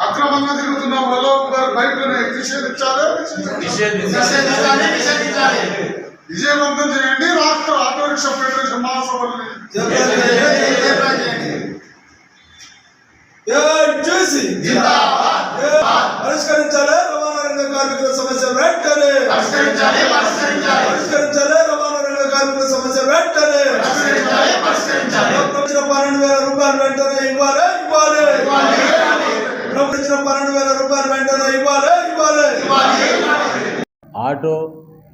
అక్రమంగా తిరుగుతున్న వల్ల బైక్లను నిషేధించాలి. నిషేధించాలి నిషేధించాలి. విజయవంతం చేయండి. రాష్ట్ర ఆటో రిక్షా ఫెడరేషన్ మహాసభల్ని చేసి జిందాబాద్. పరిష్కరించాలి రవాణా రంగ కార్మికుల సమస్య వెంటనే. పరిష్కరించాలి పరిష్కరించాలి. పరిష్కరించాలి. రవాణా రంగ కార్మికుల సమస్య వెంటనే. ప్రభుత్వం పన్నెండు వేల రూపాయలు వెంటనే ఇవ్వాలి ఇవ్వాలి. ప్రభుత్వం పన్నెండు వేల రూపాయలు వెంటనే ఇవ్వాలి ఇవ్వాలి. Auto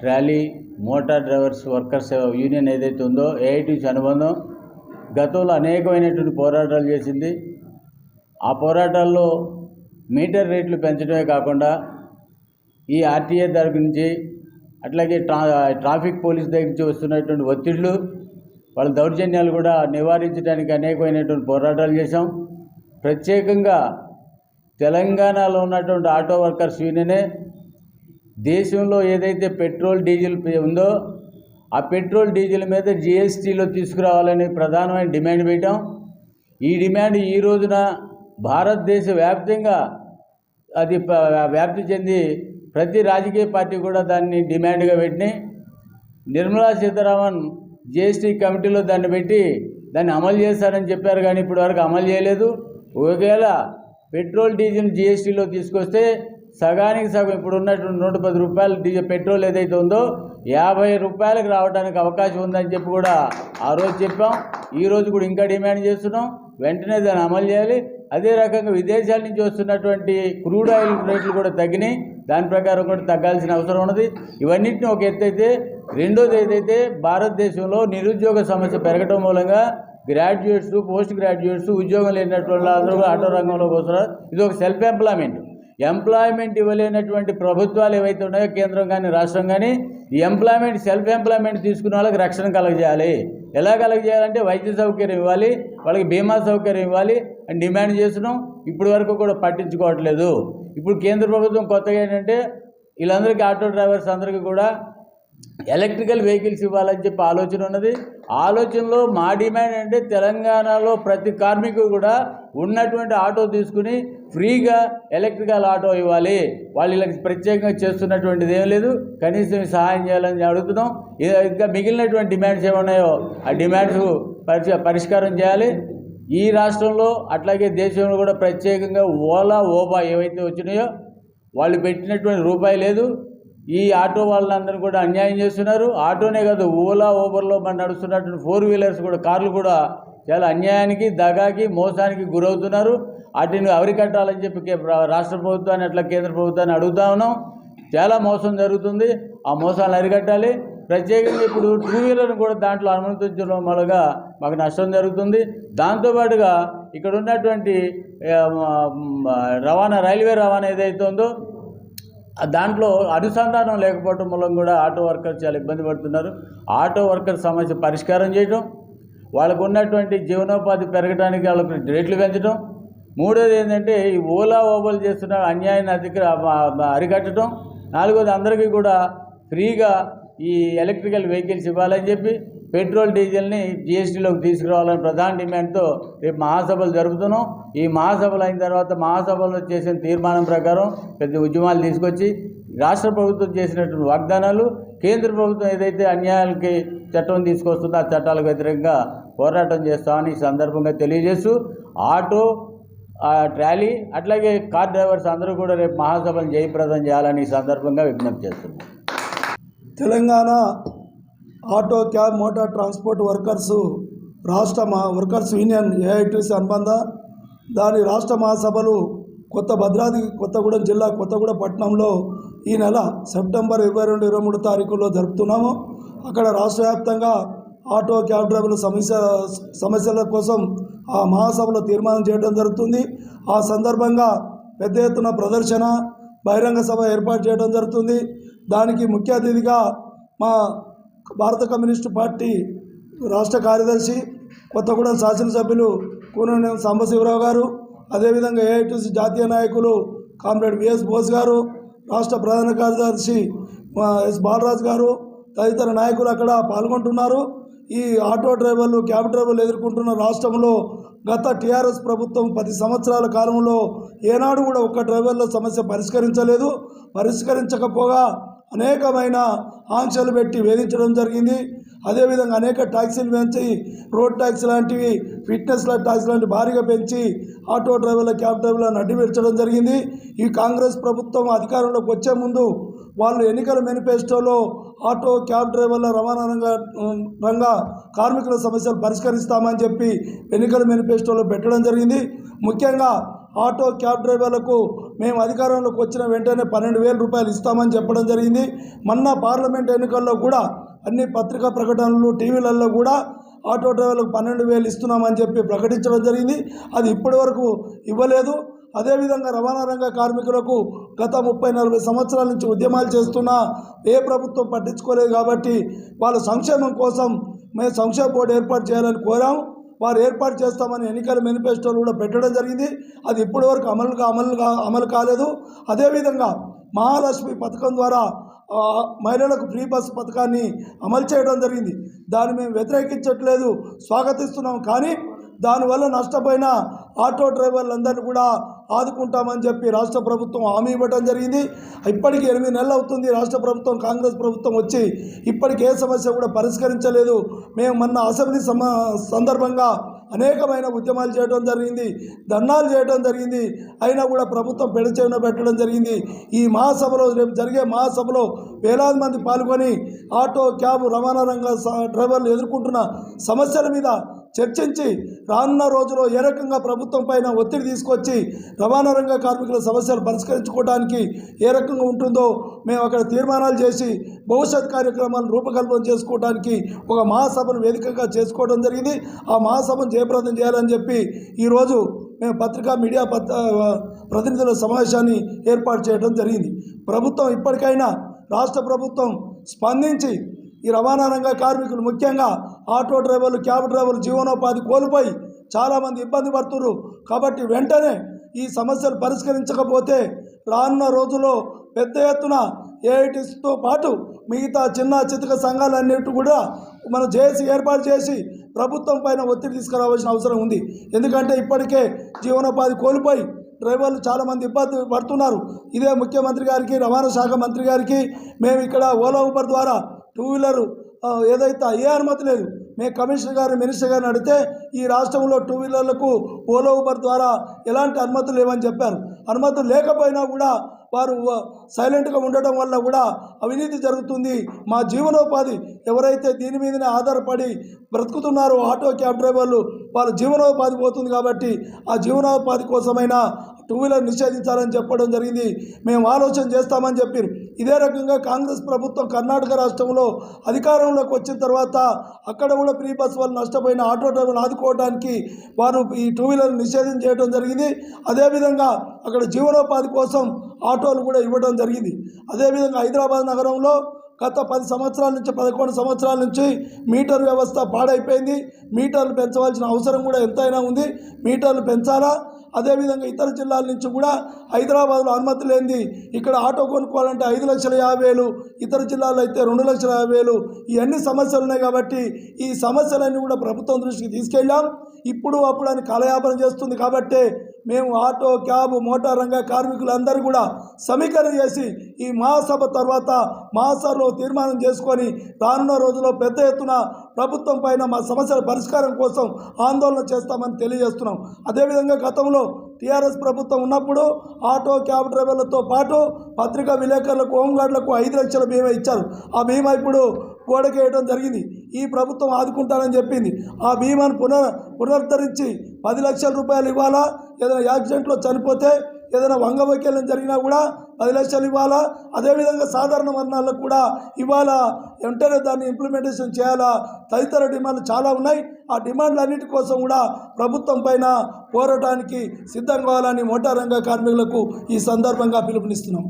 trolley motor drivers workers union ఏదైతే ఉందో ఏఐటీసీ అనుబంధం గతంలో అనేకమైనటువంటి పోరాటాలు చేసింది. ఆ పోరాటాల్లో మీటర్ రేట్లు పెంచడమే కాకుండా ఈ ఆర్టీఏ దగ్గర నుంచి అట్లాగే ట్రా ట్రాఫిక్ పోలీస్ దగ్గర నుంచి వస్తున్నటువంటి ఒత్తిళ్ళు వాళ్ళ దౌర్జన్యాలు కూడా నివారించడానికి అనేకమైనటువంటి పోరాటాలు చేశాం. ప్రత్యేకంగా తెలంగాణలో ఉన్నటువంటి ఆటో వర్కర్స్ యూనియనే దేశంలో ఏదైతే పెట్రోల్ డీజిల్ ఉందో ఆ పెట్రోల్ డీజిల్ మీద జిఎస్టీలో తీసుకురావాలని ప్రధానమైన డిమాండ్ పెట్టాం. ఈ డిమాండ్ ఈ రోజున భారతదేశ వ్యాప్తంగా అది ప- వ్యాప్తి చెంది ప్రతి రాజకీయ పార్టీ కూడా దాన్ని డిమాండ్గా పెట్టినాయి నిర్మలా సీతారామన్ జిఎస్టీ కమిటీలో దాన్ని పెట్టి దాన్ని అమలు చేస్తారని చెప్పారు కానీ ఇప్పటి వరకు అమలు చేయలేదు. ఒకవేళ పెట్రోల్ డీజిల్ జిఎస్టీలో తీసుకొస్తే సగానికి సగం ఇప్పుడు ఉన్నటువంటి నూట పది రూపాయలు డీజిల్ పెట్రోల్ ఏదైతే ఉందో యాభై రూపాయలకు రావడానికి అవకాశం ఉందని చెప్పి కూడా ఆ రోజు చెప్పాం. ఈ రోజు కూడా ఇంకా డిమాండ్ చేస్తున్నాం. వెంటనే దాన్ని అమలు చేయాలి. అదే రకంగా విదేశాల నుంచి వస్తున్నటువంటి క్రూడ్ ఆయిల్ రేట్లు కూడా తగ్గినాయి. దాని ప్రకారం కూడా తగ్గాల్సిన అవసరం ఉన్నది. ఇవన్నింటిని ఒక ఎత్తైతే రెండోది ఏదైతే భారతదేశంలో నిరుద్యోగ సమస్య పెరగడం మూలంగా గ్రాడ్యుయేట్స్ పోస్ట్ గ్రాడ్యుయేట్స్ ఉద్యోగం లేనటువంటి అందరూ కూడా ఆటో రంగంలోకి వస్తున్నారు. ఇది ఒక సెల్ఫ్ ఎంప్లాయ్మెంట్ ఎంప్లాయ్మెంట్ ఇవ్వలేనటువంటి ప్రభుత్వాలు ఏవైతే ఉన్నాయో కేంద్రం కానీ రాష్ట్రం కానీ ఈ ఎంప్లాయ్మెంట్ సెల్ఫ్ ఎంప్లాయ్మెంట్ తీసుకున్న వాళ్ళకి రక్షణ కలగజేయాలి. ఎలా కలగజేయాలంటే వైద్య సౌకర్యం ఇవ్వాలి వాళ్ళకి బీమా సౌకర్యం ఇవ్వాలి అని డిమాండ్ చేస్తున్నాం. ఇప్పటి వరకు కూడా పట్టించుకోవట్లేదు. ఇప్పుడు కేంద్ర ప్రభుత్వం కొత్తగా ఏంటంటే వీళ్ళందరికీ ఆటో డ్రైవర్స్ అందరికీ కూడా ఎలక్ట్రికల్ వెహికల్స్ ఇవ్వాలని చెప్పి ఆలోచన ఉన్నది. ఆలోచనలో మా డిమాండ్ అంటే తెలంగాణలో ప్రతి కార్మికుడు కూడా ఉన్నటువంటి ఆటో తీసుకుని ఫ్రీగా ఎలక్ట్రికల్ ఆటో ఇవ్వాలి. వాళ్ళు ఇలా ప్రత్యేకంగా చేస్తున్నటువంటిది ఏం లేదు. కనీసం సహాయం చేయాలని అడుగుతున్నాం. ఇంకా మిగిలినటువంటి డిమాండ్స్ ఏమున్నాయో ఆ డిమాండ్స్ పరిష పరిష్కారం చేయాలి. ఈ రాష్ట్రంలో అట్లాగే దేశంలో కూడా ప్రత్యేకంగా ఓలా ఓబా ఏవైతే వచ్చినాయో వాళ్ళు పెట్టినటువంటి రూపాయి లేదు. ఈ ఆటో వాళ్ళందరూ కూడా అన్యాయం చేస్తున్నారు. ఆటోనే కాదు ఓలా ఓబర్లో మన నడుస్తున్నటువంటి ఫోర్ వీలర్స్ కూడా కార్లు కూడా చాలా అన్యాయానికి దగాకి మోసానికి గురవుతున్నారు. వాటిని అవరికట్టాలని చెప్పి రాష్ట్ర ప్రభుత్వాన్ని అట్లా కేంద్ర ప్రభుత్వాన్ని అడుగుతా ఉన్నాం. చాలా మోసం జరుగుతుంది. ఆ మోసాలను అరికట్టాలి. ప్రత్యేకంగా ఇప్పుడు టూ వీలర్ని కూడా దాంట్లో అనుమతించడం వలగా మాకు నష్టం జరుగుతుంది. దాంతోపాటుగా ఇక్కడ ఉన్నటువంటి రవాణా రైల్వే రవాణా ఏదైతే ఉందో దాంట్లో అనుసంధానం లేకపోవడం మూలం కూడా ఆటో వర్కర్స్ చాలా ఇబ్బంది పడుతున్నారు. ఆటో వర్కర్ సమస్య పరిష్కారం చేయడం వాళ్ళకు ఉన్నటువంటి జీవనోపాధి పెరగడానికి వాళ్ళకు రేట్లు పెంచడం మూడోది ఏంటంటే ఈ ఓలా ఓబల్ చేస్తున్న అన్యాయాన్ని అధిక అరికట్టడం నాలుగోది అందరికీ కూడా ఫ్రీగా ఈ ఎలక్ట్రికల్ వెహికల్స్ ఇవ్వాలని చెప్పి పెట్రోల్ డీజిల్ని జిఎస్టీలోకి తీసుకురావాలని ప్రధాన డిమాండ్తో రేపు మహాసభలు జరుపుతున్నాం. ఈ మహాసభలు అయిన తర్వాత మహాసభలో చేసిన తీర్మానం ప్రకారం పెద్ద ఉద్యమాలు తీసుకొచ్చి రాష్ట్ర ప్రభుత్వం చేసినటువంటి వాగ్దానాలు కేంద్ర ప్రభుత్వం ఏదైతే అన్యాయాలకి చట్టం తీసుకొస్తుందో ఆ చట్టాలకు వ్యతిరేకంగా పోరాటం చేస్తామని ఈ సందర్భంగా తెలియజేస్తూ ఆటో ట్రాలీ అట్లాగే కార్ డ్రైవర్స్ అందరూ కూడా రేపు మహాసభను జయప్రదం చేయాలని ఈ సందర్భంగా విజ్ఞప్తి చేస్తున్నాం. Telangana auto cab motor transport workers రాష్ట్ర మా వర్కర్స్ యూనియన్ ఏఐటీసీ అనుబంధ దాని రాష్ట్ర మహాసభలు కొత్త భద్రాద్రి కొత్తగూడెం జిల్లా కొత్తగూడెం పట్టణంలో ఈ నెల సెప్టెంబర్ ఇరవై రెండు ఇరవై మూడు తారీఖులో జరుపుతున్నాము. అక్కడ రాష్ట్ర వ్యాప్తంగా ఆటో క్యాబ్ డ్రైవర్ల సమస్య సమస్యల కోసం ఆ మహాసభలో తీర్మానం చేయడం జరుగుతుంది. ఆ సందర్భంగా పెద్ద ఎత్తున ప్రదర్శన బహిరంగ సభ ఏర్పాటు చేయడం జరుగుతుంది. దానికి ముఖ్య అతిథిగా మా భారత కమ్యూనిస్టు పార్టీ రాష్ట్ర కార్యదర్శి కొత్తగూడెం శాసనసభ్యులు కూననేని సాంబశివరావు గారు అదేవిధంగా ఏఐటీసీ జాతీయ నాయకులు కామ్రేడ్ విఎస్ బోస్ గారు రాష్ట్ర ప్రధాన కార్యదర్శి ఎస్ బాలరాజు గారు తదితర నాయకులు అక్కడ పాల్గొంటున్నారు. ఈ ఆటో డ్రైవర్లు క్యాబ్ డ్రైవర్లు ఎదుర్కొంటున్న రాష్ట్రంలో గత టీఆర్ఎస్ ప్రభుత్వం పది సంవత్సరాల కాలంలో ఏనాడు కూడా ఒక్క డ్రైవర్ల సమస్య పరిష్కరించలేదు. పరిష్కరించకపోగా అనేకమైన ఆంక్షలు పెట్టి వేధించడం జరిగింది. అదేవిధంగా అనేక ట్యాక్సీలు పెంచి రోడ్ ట్యాక్స్ లాంటివి ఫిట్నెస్ ట్యాక్స్ లాంటి భారీగా పెంచి ఆటో డ్రైవర్ల క్యాబ్ డ్రైవర్లను అడ్డుపెట్టడం జరిగింది. ఈ కాంగ్రెస్ ప్రభుత్వం అధికారంలోకి వచ్చే ముందు వాళ్ళు ఎన్నికల మేనిఫెస్టోలో ఆటో క్యాబ్ డ్రైవర్ల రవాణా రంగ రంగ కార్మికుల సమస్యలు పరిష్కరిస్తామని చెప్పి ఎన్నికల మేనిఫెస్టోలో పెట్టడం జరిగింది. ముఖ్యంగా ఆటో క్యాబ్ డ్రైవర్లకు మేము అధికారంలోకి వచ్చిన వెంటనే పన్నెండు వేల రూపాయలు ఇస్తామని చెప్పడం జరిగింది. మొన్న పార్లమెంట్ ఎన్నికల్లో కూడా అన్ని పత్రికా ప్రకటనలు టీవీలలో కూడా ఆటో డ్రైవర్లకు పన్నెండు వేలు ఇస్తున్నామని చెప్పి ప్రకటించడం జరిగింది. అది ఇప్పటి వరకు ఇవ్వలేదు. అదేవిధంగా రవాణా రంగ కార్మికులకు గత ముప్పై నలభై సంవత్సరాల నుంచి ఉద్యమాలు చేస్తున్నా ఏ ప్రభుత్వం పట్టించుకోలేదు కాబట్టి వాళ్ళ సంక్షేమం కోసం మేము సంక్షేమ బోర్డు ఏర్పాటు చేయాలని కోరాం వారు ఏర్పాటు చేస్తామని ఎన్నికల మేనిఫెస్టోలు కూడా పెట్టడం జరిగింది. అది ఇప్పటి వరకు అమలుగా అమలు అమలు కాలేదు. అదేవిధంగా మహాలక్ష్మి పథకం ద్వారా మహిళలకు ఫ్రీ బస్ పథకాన్ని అమలు చేయడం జరిగింది. దాన్ని మేము వ్యతిరేకించట్లేదు. స్వాగతిస్తున్నాం. కానీ దానివల్ల నష్టపోయిన ఆటో డ్రైవర్లందరినీ కూడా ఆదుకుంటామని చెప్పి రాష్ట్ర ప్రభుత్వం హామీ ఇవ్వడం జరిగింది. ఇప్పటికీ ఎనిమిది నెలలు అవుతుంది రాష్ట్ర ప్రభుత్వం కాంగ్రెస్ ప్రభుత్వం వచ్చి ఇప్పటికే ఏ సమస్య కూడా పరిష్కరించలేదు. మేము మొన్న అసెంబ్లీ సమ సందర్భంగా అనేకమైన ఉద్యమాలు చేయడం జరిగింది ధర్నాలు చేయడం జరిగింది. అయినా కూడా ప్రభుత్వం పెడచెవిన పెట్టడం జరిగింది. ఈ మహాసభలో రేపు జరిగే మహాసభలో వేలాది మంది పాల్గొని ఆటో క్యాబ్ రవాణా రంగ స- డ్రైవర్లు ఎదుర్కొంటున్న సమస్యల మీద చర్చించి రానున్న రోజులో ఏ రకంగా ప్రభుత్వం పైన ఒత్తిడి తీసుకొచ్చి రవాణా రంగ కార్మికుల సమస్యలు పరిష్కరించుకోవడానికి ఏ రకంగా ఉంటుందో మేము అక్కడ తీర్మానాలు చేసి భవిష్యత్ కార్యక్రమాలను రూపకల్పన చేసుకోవడానికి ఒక మహాసభను వేదికగా చేసుకోవడం జరిగింది. ఆ మహాసభను జయప్రదం చేయాలని చెప్పి ఈరోజు మేము పత్రికా మీడియా పత్ర ప్రతినిధుల సమావేశాన్ని ఏర్పాటు చేయడం జరిగింది. ప్రభుత్వం ఇప్పటికైనా రాష్ట్ర ప్రభుత్వం స్పందించి ఈ రవాణా రంగ కార్మికులు ముఖ్యంగా ఆటో డ్రైవర్లు క్యాబ్ డ్రైవర్లు జీవనోపాధి కోల్పోయి చాలామంది ఇబ్బంది పడుతున్నారు. కాబట్టి వెంటనే ఈ సమస్యలు పరిష్కరించకపోతే రానున్న రోజుల్లో పెద్ద ఎత్తున ఏఐటీస్తో పాటు మిగతా చిన్న చితక సంఘాలన్నిటి కూడా మనం చేసి ఏర్పాటు చేసి ప్రభుత్వం పైన ఒత్తిడి తీసుకురావాల్సిన అవసరం ఉంది. ఎందుకంటే ఇప్పటికే జీవనోపాధి కోల్పోయి డ్రైవర్లు చాలామంది ఇబ్బంది పడుతున్నారు. ఇదే ముఖ్యమంత్రి గారికి రవాణా శాఖ మంత్రి గారికి మేము ఇక్కడ ఓలా ఊబర్ ద్వారా టూ వీలర్ ఏదైతే ఏ అనుమతి లేదు. మేము కమిషనర్ గారు మినిస్టర్ గారిని అడిగితే ఈ రాష్ట్రంలో టూ వీలర్లకు ఓలా ఊబర్ ద్వారా ఎలాంటి అనుమతులు లేవని చెప్పారు. అనుమతులు లేకపోయినా కూడా వారు సైలెంట్గా ఉండటం వల్ల కూడా అవినీతి జరుగుతుంది. మా జీవనోపాధి ఎవరైతే దీని మీదనే ఆధారపడి బ్రతుకుతున్నారో ఆటో క్యాబ్ డ్రైవర్లు వాళ్ళ జీవనోపాధి పోతుంది కాబట్టి ఆ జీవనోపాధి కోసమైనా టూ వీలర్ నిషేధించాలని చెప్పడం జరిగింది. మేము ఆలోచన చేస్తామని చెప్పారు. ఇదే రకంగా కాంగ్రెస్ ప్రభుత్వం కర్ణాటక రాష్ట్రంలో అధికారంలోకి వచ్చిన తర్వాత అక్కడ కూడా ఫ్రీ బస్ వల్ల నష్టపోయిన ఆటో డ్రైవర్లు ఆదుకోవడానికి వారు ఈ టూ వీలర్ నిషేధం చేయడం జరిగింది. అదేవిధంగా అక్కడ జీవనోపాధి కోసం ఆటోలు కూడా ఇవ్వడం జరిగింది. అదేవిధంగా హైదరాబాద్ నగరంలో గత పది సంవత్సరాల నుంచి పదకొండు సంవత్సరాల నుంచి మీటర్ వ్యవస్థ పాడైపోయింది. మీటర్లు పెంచవలసిన అవసరం కూడా ఎంతైనా ఉంది. మీటర్లు పెంచాలా? అదేవిధంగా ఇతర జిల్లాల నుంచి కూడా హైదరాబాద్లో అనుమతి లేనిది ఇక్కడ ఆటో కొనుక్కోవాలంటే ఐదు లక్షల యాభై వేలు ఇతర జిల్లాల్లో అయితే రెండు లక్షల యాభై వేలు ఇవన్నీ సమస్యలు ఉన్నాయి కాబట్టి ఈ సమస్యలన్నీ కూడా ప్రభుత్వం దృష్టికి తీసుకెళ్ళాం. ఇప్పుడు అప్పుడు అని కాలయాపన చేస్తుంది కాబట్టి మేము ఆటో క్యాబ్ మోటార్ రంగ కార్మికులందరూ కూడా సమీకరణ చేసి ఈ మహాసభ తర్వాత మహాసభలో తీర్మానం చేసుకొని రానున్న రోజుల్లో పెద్ద ఎత్తున ప్రభుత్వం పైన మా సమస్యల పరిష్కారం కోసం ఆందోళన చేస్తామని తెలియజేస్తున్నాం. అదేవిధంగా గతంలో టీఆర్ఎస్ ప్రభుత్వం ఉన్నప్పుడు ఆటో క్యాబ్ డ్రైవర్లతో పాటు పత్రికా విలేకరులకు హోంగార్డులకు ఐదు లక్షల బీమా ఇచ్చారు. ఆ బీమా ఇప్పుడు గోడకేయడం జరిగింది. ఈ ప్రభుత్వం ఆదుకుంటానని చెప్పింది. ఆ బీమాను పునర్ పునరుద్ధరించి పది లక్షల రూపాయలు ఇవ్వాలా? ఏదైనా యాక్సిడెంట్లో చనిపోతే ఏదైనా వంగవైకల్యం జరిగినా కూడా పది లక్షలు ఇవ్వాలా? అదేవిధంగా సాధారణ మరణాలకు కూడా ఇవ్వాలా? వెంటనే దాన్ని ఇంప్లిమెంటేషన్ చేయాలా? తదితర డిమాండ్లు చాలా ఉన్నాయి. ఆ డిమాండ్లన్నిటి కోసం కూడా ప్రభుత్వం పైన పోరాటానికి సిద్ధం కావాలని మోటార్ రంగ కార్మికులకు ఈ సందర్భంగా పిలుపునిస్తున్నాం.